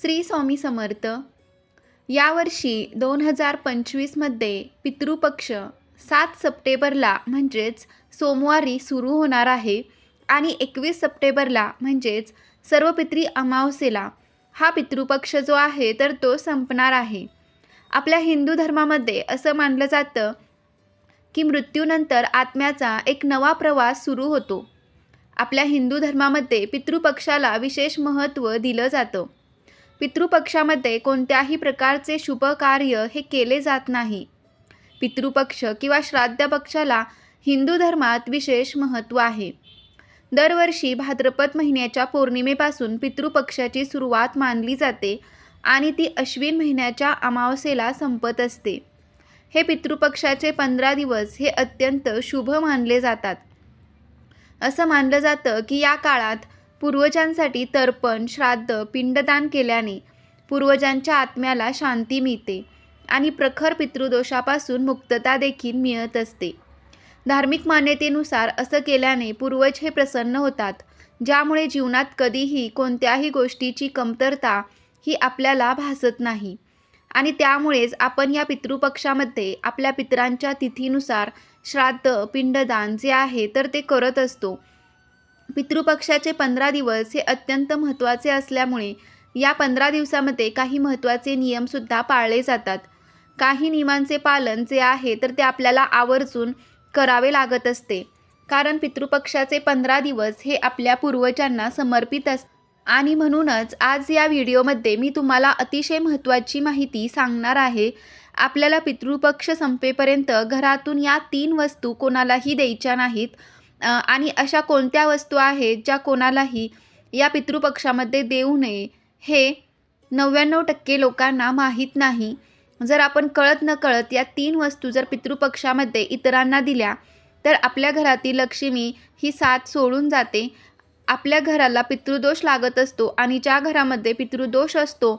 श्री स्वामी समर्थ. यावर्षी दोन हजार पंचवीसमध्ये पितृपक्ष सात सप्टेंबरला म्हणजेच सोमवारी सुरू होणार आहे आणि एकवीस सप्टेंबरला म्हणजेच सर्व पितृ अमावस्येला हा पितृपक्ष जो आहे तर तो संपणार आहे. आपल्या हिंदू धर्मामध्ये असं मानलं जातं की मृत्यूनंतर आत्म्याचा एक नवा प्रवास सुरू होतो. आपल्या हिंदू धर्मामध्ये पितृपक्षाला विशेष महत्त्व दिलं जातं. पितृपक्षामध्ये कोणत्याही प्रकारचे शुभ कार्य हे केले जात नाही. पितृपक्ष किंवा श्राद्ध पक्षाला हिंदू धर्मात विशेष महत्त्व आहे. दरवर्षी भाद्रपद महिन्याच्या पौर्णिमेपासून पितृपक्षाची सुरुवात मानली जाते आणि ती अश्विन महिन्याच्या अमावस्येला संपत असते. हे पितृपक्षाचे पंधरा दिवस हे अत्यंत शुभ मानले जातात. असं मानलं जातं की या काळात पूर्वजांसाठी तर्पण श्राद्ध पिंडदान केल्याने पूर्वजांच्या आत्म्याला शांती मिळते आणि प्रखर पितृदोषापासून मुक्तता देखील मिळत असते. धार्मिक मान्यतेनुसार असं केल्याने पूर्वज हे प्रसन्न होतात ज्यामुळे जीवनात कधीही कोणत्याही गोष्टीची कमतरता ही आपल्याला भासत नाही. आणि त्यामुळेच आपण या पितृपक्षामध्ये आपल्या पितरांच्या तिथीनुसार श्राद्ध पिंडदान जे आहे तर ते करत असतो. पितृपक्षाचे पंधरा दिवस हे अत्यंत महत्त्वाचे असल्यामुळे या पंधरा दिवसामध्ये काही महत्त्वाचे नियमसुद्धा पाळले जातात. काही नियमांचे पालन जे आहे तर ते आपल्याला आवर्जून करावे लागत असते. कारण पितृपक्षाचे पंधरा दिवस हे आपल्या पूर्वजांना समर्पित अस आणि म्हणूनच आज या व्हिडिओमध्ये मी तुम्हाला अतिशय महत्त्वाची माहिती सांगणार आहे. आपल्याला पितृपक्ष संपेपर्यंत घरातून या तीन वस्तू कोणालाही द्यायच्या नाहीत. आणि अशा कोणत्या वस्तू आहेत ज्या कोणालाही या पितृपक्षामध्ये देऊ नये हे नव्याण्णव टक्के लोकांना माहीत नाही. जर आपण कळत न कळत या तीन वस्तू जर पितृपक्षामध्ये इतरांना दिल्या तर आपल्या घरातील लक्ष्मी ही साथ सोडून जाते. आपल्या घराला पितृदोष लागत असतो आणि ज्या घरामध्ये पितृदोष असतो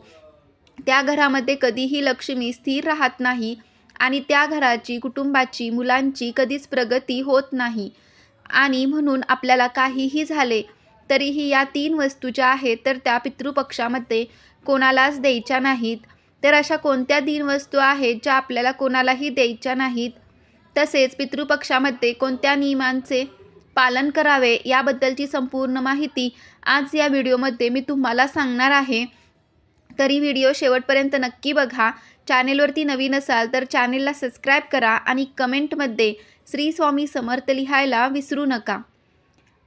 त्या घरामध्ये कधीही लक्ष्मी स्थिर राहत नाही आणि त्या घराची कुटुंबाची मुलांची कधीच प्रगती होत नाही. आणि म्हणून आपल्याला काहीही झाले तरीही या तीन वस्तू ज्या आहेत तर त्या पितृपक्षामध्ये कोणालाच द्यायच्या नाहीत. तर अशा कोणत्या तीन वस्तू आहेत ज्या आपल्याला कोणालाही द्यायच्या नाहीत? तसेच पितृपक्षामध्ये कोणत्या नियमांचे पालन करावे याबद्दलची संपूर्ण माहिती आज या व्हिडिओमध्ये मी तुम्हाला सांगणार आहे. तरी व्हिडिओ शेवटपर्यंत नक्की बघा. चॅनेलवरती नवीन असाल तर चॅनेलला सबस्क्राईब करा आणि कमेंटमध्ये श्री स्वामी समर्थ लिहायला विसरू नका.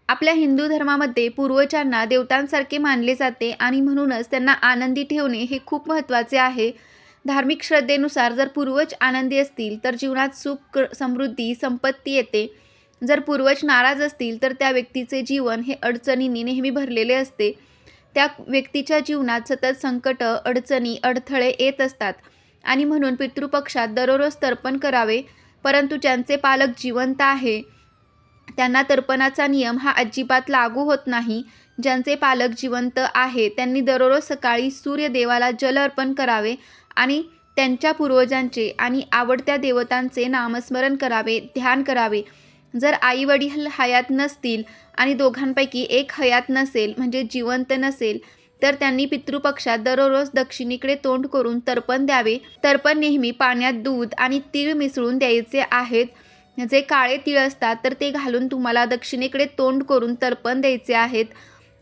आपल्या हिंदू धर्मामध्ये पूर्वजांना देवतांसारखे मानले जाते आणि म्हणूनच त्यांना आनंदी ठेवणे हे खूप महत्त्वाचे आहे. धार्मिक श्रद्धेनुसार जर पूर्वज आनंदी असतील तर जीवनात सुख समृद्धी संपत्ती येते. जर पूर्वज नाराज असतील तर त्या व्यक्तीचे जीवन हे अडचणींनी नेहमी भरलेले असते. त्या व्यक्तीच्या जीवनात सतत संकट अडचणी अडथळे येत असतात. आणि म्हणून पितृपक्षात दररोज तर्पण करावे परंतु ज्यांचे पालक जिवंत आहे त्यांना तर्पणाचा नियम हा अजिबात लागू होत नाही. ज्यांचे पालक जिवंत आहे त्यांनी दररोज सकाळी सूर्यदेवाला जल अर्पण करावे आणि त्यांच्या पूर्वजांचे आणि आवडत्या देवतांचे नामस्मरण करावे ध्यान करावे. जर आईवडील हयात नसतील आणि दोघांपैकी एक हयात नसेल म्हणजे जिवंत नसेल तर त्यांनी पितृपक्षात दररोज दक्षिणेकडे तोंड करून तर्पण द्यावे. तर्पण नेहमी पाण्यात दूध आणि तीळ मिसळून द्यायचे आहेत. जे काळे तीळ असतात तर ते घालून तुम्हाला दक्षिणेकडे तोंड करून तर्पण द्यायचे आहेत.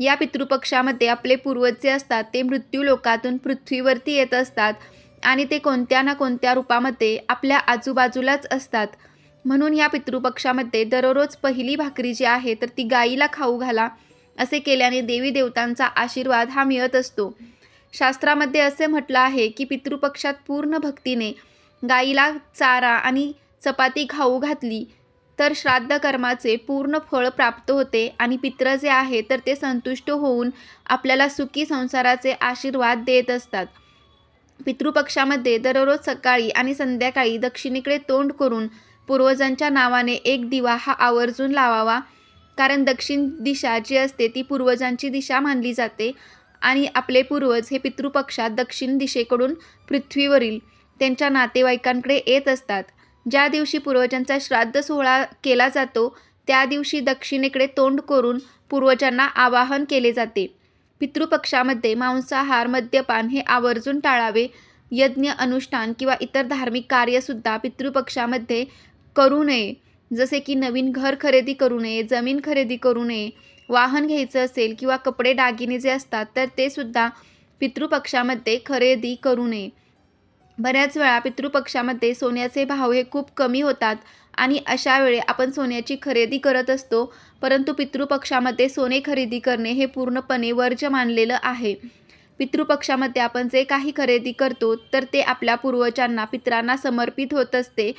या पितृपक्षामध्ये आपले पूर्वज जे असतात ते मृत्यू लोकातून पृथ्वीवरती येत असतात आणि ते कोणत्या ना कोणत्या रूपामध्ये आपल्या आजूबाजूलाच असतात. म्हणून या पितृपक्षामध्ये दररोज पहिली भाकरी जी आहे तर ती गाईला खाऊ घाला असे केल्याने देवी देवतांचा आशीर्वाद हा मिळत असतो. शास्त्रामध्ये असे म्हटलं आहे की पितृपक्षात पूर्ण भक्तीने गाईला चारा आणि चपाती खाऊ घातली तर श्राद्ध कर्माचे पूर्ण फळ प्राप्त होते आणि पित्र जे आहे तर ते संतुष्ट होऊन आपल्याला सुखी संसाराचे आशीर्वाद देत असतात. पितृपक्षामध्ये दररोज सकाळी आणि संध्याकाळी दक्षिणेकडे तोंड करून पूर्वजांच्या नावाने एक दिवा हा आवर्जून लावावा. कारण दक्षिण दिशा जी असते ती पूर्वजांची दिशा मानली जाते आणि आपले पूर्वज हे पितृपक्षात दक्षिण दिशेकडून पृथ्वीवरील त्यांच्या नातेवाईकांकडे येत असतात. ज्या दिवशी पूर्वजांचा श्राद्ध सोहळा केला जातो त्या दिवशी दक्षिणेकडे तोंड करून पूर्वजांना आवाहन केले जाते. पितृपक्षामध्ये मांसाहार मद्यपान हे आवर्जून टाळावे. यज्ञ अनुष्ठान किंवा इतर धार्मिक कार्यसुद्धा पितृपक्षामध्ये करू नये. जसे की नवीन घर खरेदी करू नये जमीन खरेदी करू नये वाहन घ्यायचं असेल किंवा कपडे दागिने जे असतात तर ते सुद्धा पितृपक्षामध्ये खरेदी करू नये. बऱ्याच वेळा पितृपक्षामध्ये सोन्याचे भाव हे खूप कमी होतात आणि अशा वेळी आपण सोन्याची खरेदी करत असतो परंतु पितृपक्षामध्ये सोने खरेदी करणे हे पूर्णपणे वर्ज्य मानलेलं आहे. पितृपक्षामध्ये आपण जे काही खरेदी करतो तर ते आपल्या पूर्वजांना पितरांना समर्पित होत असते.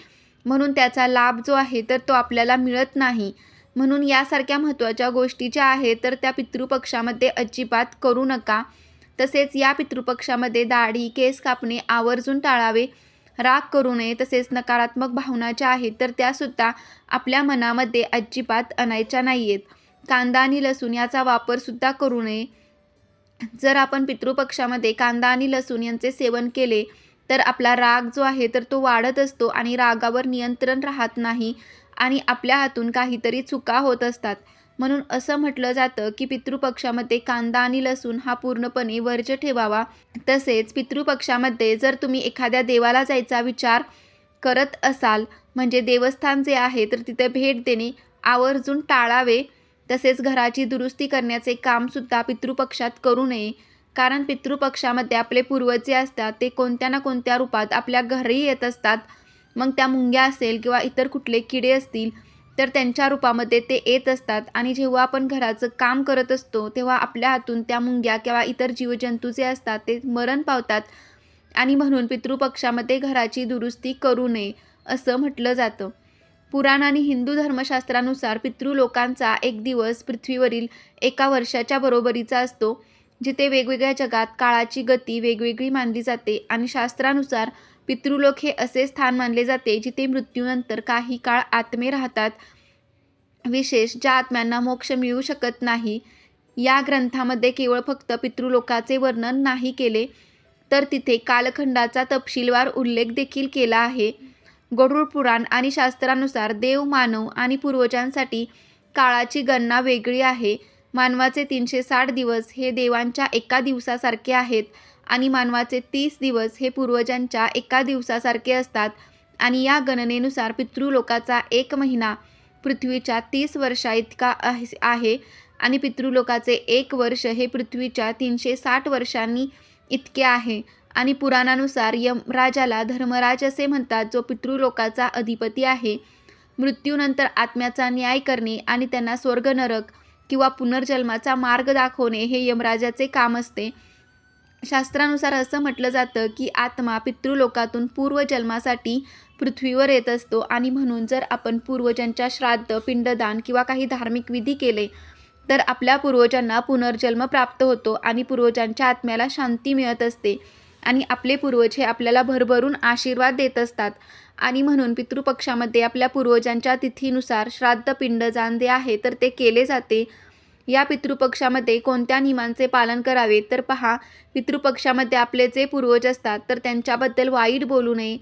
म्हणून त्याचा लाभ जो आहे तर तो आपल्याला मिळत नाही. म्हणून यासारख्या महत्त्वाच्या गोष्टी ज्या आहेत तर त्या पितृपक्षामध्ये अजिबात करू नका. तसेच या पितृपक्षामध्ये दाढी केस कापणे आवर्जून टाळावे राग करू नये तसेच नकारात्मक भावना ज्या आहेत तर त्यासुद्धा आपल्या मनामध्ये अजिबात आणायच्या नाही आहेत कांदा आणि लसूण याचा वापरसुद्धा करू नये. जर आपण पितृपक्षामध्ये कांदा आणि लसूण यांचे सेवन केले तर आपला राग जो आहे तर तो वाढत असतो आणि रागावर नियंत्रण राहत नाही आणि आपल्या हातून काहीतरी चुका होत असतात. म्हणून असं म्हटलं जातं की पितृपक्षामध्ये कांदा आणि लसूण हा पूर्णपणे वर्ज ठेवावा. तसेच पितृपक्षामध्ये जर तुम्ही एखाद्या देवाला जायचा विचार करत असाल म्हणजे देवस्थान जे आहे तर तिथे भेट देणे आवर्जून टाळावे. तसेच घराची दुरुस्ती करण्याचे कामसुद्धा पितृपक्षात करू नये. कारण पितृपक्षामध्ये आपले पूर्वज जे असतात ते कोणत्या ना कोणत्या रूपात आपल्या घरी येत असतात. मग त्या मुंग्या असेल किंवा इतर कुठले किडे असतील तर त्यांच्या रूपामध्ये ते येत असतात. आणि जेव्हा आपण घराचं काम करत असतो तेव्हा आपल्या हातून त्या मुंग्या किंवा इतर जीवजंतू जे असतात ते मरण पावतात. आणि म्हणून पितृपक्षामध्ये घराची दुरुस्ती करू नये असं म्हटलं जातं. पुराण आणि हिंदू धर्मशास्त्रानुसार पितृलोकांचा एक दिवस पृथ्वीवरील एका वर्षाच्या बरोबरीचा असतो. जिथे वेगवेगळ्या जगात काळाची गती वेगवेगळी मानली जाते आणि शास्त्रानुसार पितृलोक हे असे स्थान मानले जाते जिथे मृत्यूनंतर काही काळ आत्मे राहतात विशेष ज्या आत्म्यांना मोक्ष मिळू शकत नाही. या ग्रंथामध्ये केवळ फक्त पितृलोकाचे वर्णन नाही केले तर तिथे कालखंडाचा तपशीलवार उल्लेख देखील केला आहे. गरुड पुराण आणि शास्त्रानुसार देव मानव आणि पूर्वजांसाठी काळाची गणना वेगळी आहे. मानवाचे तीनशे साठ दिवस हे देवांच्या एका दिवसासारखे आहेत आणि मानवाचे तीस दिवस हे पूर्वजांच्या एका दिवसासारखे असतात. आणि या गणनेनुसार पितृलोकाचा एक महिना पृथ्वीच्या तीस वर्षा इतका आहे आणि पितृलोकाचे एक वर्ष हे पृथ्वीच्या तीनशे साठ वर्षांनी इतके आहे. आणि पुराणानुसार यमराजाला धर्मराज असे म्हणतात जो पितृलोकाचा अधिपती आहे. मृत्यूनंतर आत्म्याचा न्याय करणे आणि त्यांना स्वर्ग नरक किंवा पुनर्जन्माचा मार्ग दाखवणे हे यमराजाचे काम असते. शास्त्रानुसार असं म्हटलं जातं की आत्मा पितृलोकातून पूर्वजन्मासाठी पृथ्वीवर येत असतो आणि म्हणून जर आपण पूर्वजांच्या श्राद्ध पिंडदान किंवा काही धार्मिक विधी केले तर आपल्या पूर्वजांना पुनर्जन्म प्राप्त होतो आणि पूर्वजांच्या आत्म्याला शांती मिळत असते. आणि आपले पूर्वज हे आपल्याला भरभरून आशीर्वाद देत असतात. आणि म्हणून पितृपक्षामध्ये आपल्या पूर्वजांच्या तिथीनुसार श्राद्ध पिंडदान जे आहे तर ते केले जाते. या पितृपक्षामध्ये कोणत्या नियमांचे पालन करावे? तर पहा पितृपक्षामध्ये आपले जे पूर्वज असतात तर त्यांच्याबद्दल वाईट बोलू नये.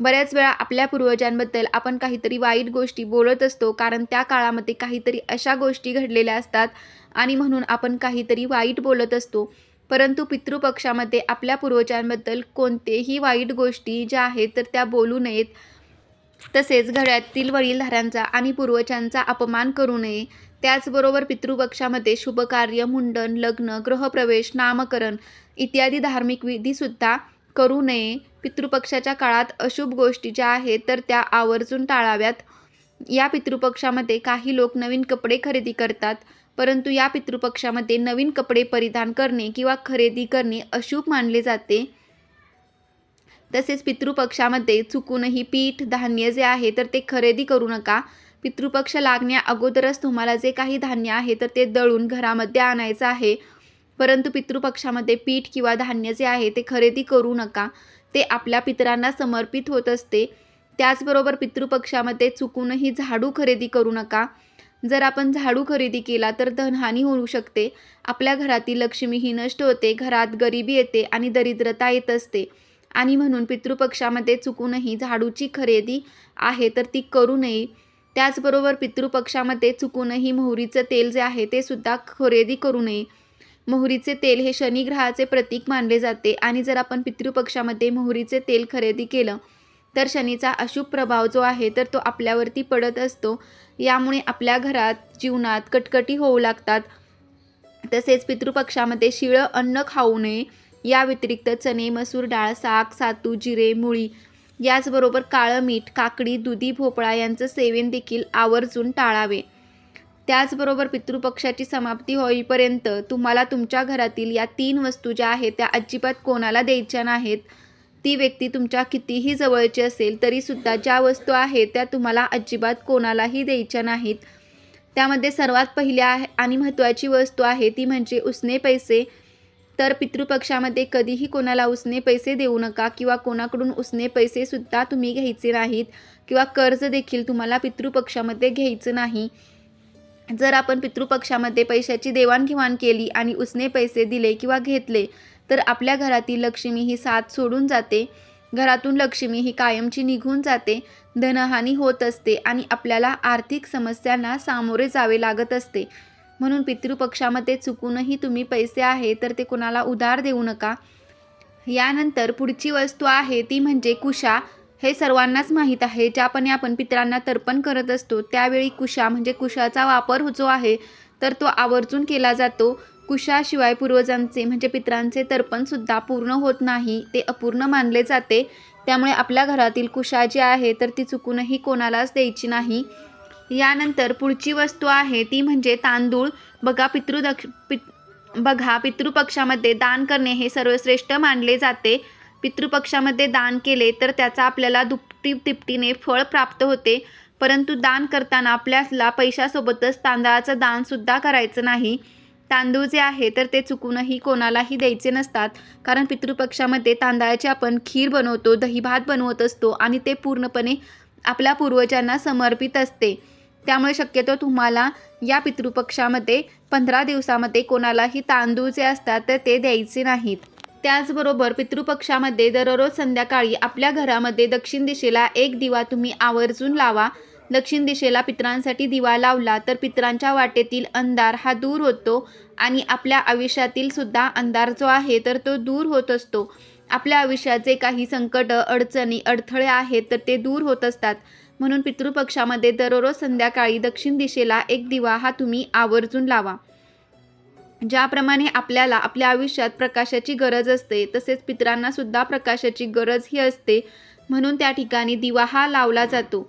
बऱ्याच वेळा आपल्या पूर्वजांबद्दल आपण काहीतरी वाईट गोष्टी बोलत असतो कारण त्या काळामध्ये काहीतरी अशा गोष्टी घडलेल्या असतात. आणि म्हणून आपण काहीतरी वाईट बोलत असतो. परंतु पितृपक्षामध्ये आपल्या पूर्वजांबद्दल कोणतेही वाईट गोष्टी ज्या आहेत तर त्या बोलू नयेत. तसेच घड्यातील वडीलधाऱ्यांचा आणि पूर्वजांचा अपमान करू नये. त्याचबरोबर पितृपक्षामध्ये शुभकार्य मुंडन लग्न गृहप्रवेश नामकरण इत्यादी धार्मिक विधीसुद्धा करू नये. पितृपक्षाच्या काळात अशुभ गोष्टी ज्या आहेत तर त्या आवर्जून टाळाव्यात. या पितृपक्षामध्ये काही लोक नवीन कपडे खरेदी करतात. परंतु या पितृपक्षामध्ये नवीन कपडे परिधान करणे किंवा खरेदी करणे अशुभ मानले जाते. तसेच पितृपक्षामध्ये चुकूनही पीठ धान्य जे आहे तर ते खरेदी करू नका. पितृपक्ष लागण्या अगोदरच तुम्हाला जे काही धान्य आहे तर ते दळून घरामध्ये आणायचं आहे. परंतु पितृपक्षामध्ये पीठ किंवा धान्य जे आहे ते खरेदी करू नका. ते आपल्या पितरांना समर्पित होत असते. त्याचबरोबर पितृपक्षामध्ये चुकूनही झाडू खरेदी करू नका. जर आपण झाडू खरेदी केला तर धनहानी होऊ शकते. आपल्या घरातील लक्ष्मी ही नष्ट होते घरात गरिबी येते आणि दरिद्रता येत असते. आणि म्हणून पितृपक्षामध्ये चुकूनही झाडूची खरेदी आहे तर ती करू नये. त्याचबरोबर पितृपक्षामध्ये चुकूनही मोहरीचं तेल जे आहे ते सुद्धा खरेदी करू नये. मोहरीचे तेल हे शनिग्रहाचे प्रतीक मानले जाते आणि जर आपण पितृपक्षामध्ये मोहरीचे तेल खरेदी केलं तर शनीचा अशुभ प्रभाव जो आहे तर तो आपल्यावरती पडत असतो. यामुळे आपल्या घरात जीवनात कटकटी होऊ लागतात. तसेच पितृपक्षामध्ये शिळं अन्न खाऊ नये. या व्यतिरिक्त चणे मसूर डाळ साग सातू जिरे मुळी याचबरोबर काळं मीठ काकडी दुधी भोपळा यांचं सेवन देखील आवर्जून टाळावे. त्याचबरोबर पितृपक्षाची समाप्ती होईपर्यंत तुम्हाला तुमच्या घरातील या तीन वस्तू ज्या आहेत त्या अजिबात कोणाला द्यायच्या नाहीत. ती व्यक्ती तुमच्या कितीही जवळची असेल तरीसुद्धा ज्या वस्तू आहेत त्या तुम्हाला अजिबात कोणालाही द्यायच्या नाहीत. त्यामध्ये सर्वात पहिल्या आहे आणि महत्त्वाची वस्तू आहे ती म्हणजे उसने पैसे. तर पितृपक्षामध्ये कधीही कोणाला उसने पैसे देऊ नका किंवा कोणाकडून उसने पैसेसुद्धा तुम्ही घ्यायचे नाहीत किंवा कर्ज देखील तुम्हाला पितृपक्षामध्ये घ्यायचं नाही. जर आपण पितृपक्षामध्ये पैशाची देवाणघेवाण केली आणि उसने पैसे दिले किंवा घेतले तर आपल्या घरातील लक्ष्मी ही साथ सोडून जाते. घरातून लक्ष्मी ही कायमची निघून जाते. धनहानी होत असते आणि आपल्याला आर्थिक समस्यांना सामोरे जावे लागत असते. म्हणून पितृपक्षामध्ये चुकूनही तुम्ही पैसे आहे तर ते कोणाला उधार देऊ नका. यानंतर पुढची वस्तू आहे ती म्हणजे कुशा. हे सर्वांनाच माहीत आहे. ज्यापणे आपण पितरांना तर्पण करत असतो त्यावेळी कुशा म्हणजे कुशाचा वापर जो आहे तर तो आवर्जून केला जातो. कुशाशिवाय पूर्वजांचे म्हणजे पितरांचे तर्पणसुद्धा पूर्ण होत नाही. ते अपूर्ण मानले जाते. त्यामुळे आपल्या घरातील कुशा जी आहे तर ती चुकूनही कोणालाच द्यायची नाही. यानंतर पुढची वस्तू आहे ती म्हणजे तांदूळ. बघा पितृदक्ष पित बघा पितृपक्षामध्ये दान करणे हे सर्वश्रेष्ठ मानले जाते. पितृपक्षामध्ये दान केले तर त्याचा आपल्याला दुपटी तिपटीने फळ प्राप्त होते. परंतु दान करताना आपल्याला पैशासोबतच तांदळाचं दानसुद्धा करायचं नाही. तांदूळ जे आहे तर ते चुकूनही कोणालाही द्यायचे नसतात. कारण पितृपक्षामध्ये तांदळाची आपण खीर बनवतो दहीभात बनवत असतो आणि ते पूर्णपणे आपल्या पूर्वजांना समर्पित असते. त्यामुळे शक्यतो तुम्हाला या पितृपक्षामध्ये पंधरा दिवसामध्ये कोणालाही तांदूळ जे असतात तर ते द्यायचे नाहीत. त्याचबरोबर पितृपक्षामध्ये दररोज संध्याकाळी आपल्या घरामध्ये दक्षिण दिशेला एक दिवा तुम्ही आवर्जून लावा. दक्षिण दिशेला पितरांसाठी दिवा लावला तर पितरांच्या वाटेतील अंधार हा दूर होतो आणि आपल्या आयुष्यातील सुद्धा अंधार जो आहे तर तो दूर होत असतो. आपल्या आयुष्याचे काही संकट अडचणी अडथळे आहेत तर ते दूर होत असतात. म्हणून पितृपक्षामध्ये दररोज संध्याकाळी दक्षिण दिशेला एक दिवा हा तुम्ही आवर्जून लावा. ज्याप्रमाणे आपल्याला आपल्या आयुष्यात प्रकाशाची गरज असते तसेच पित्रांना सुद्धा प्रकाशाची गरज ही असते. म्हणून त्या ठिकाणी दिवा हा लावला जातो.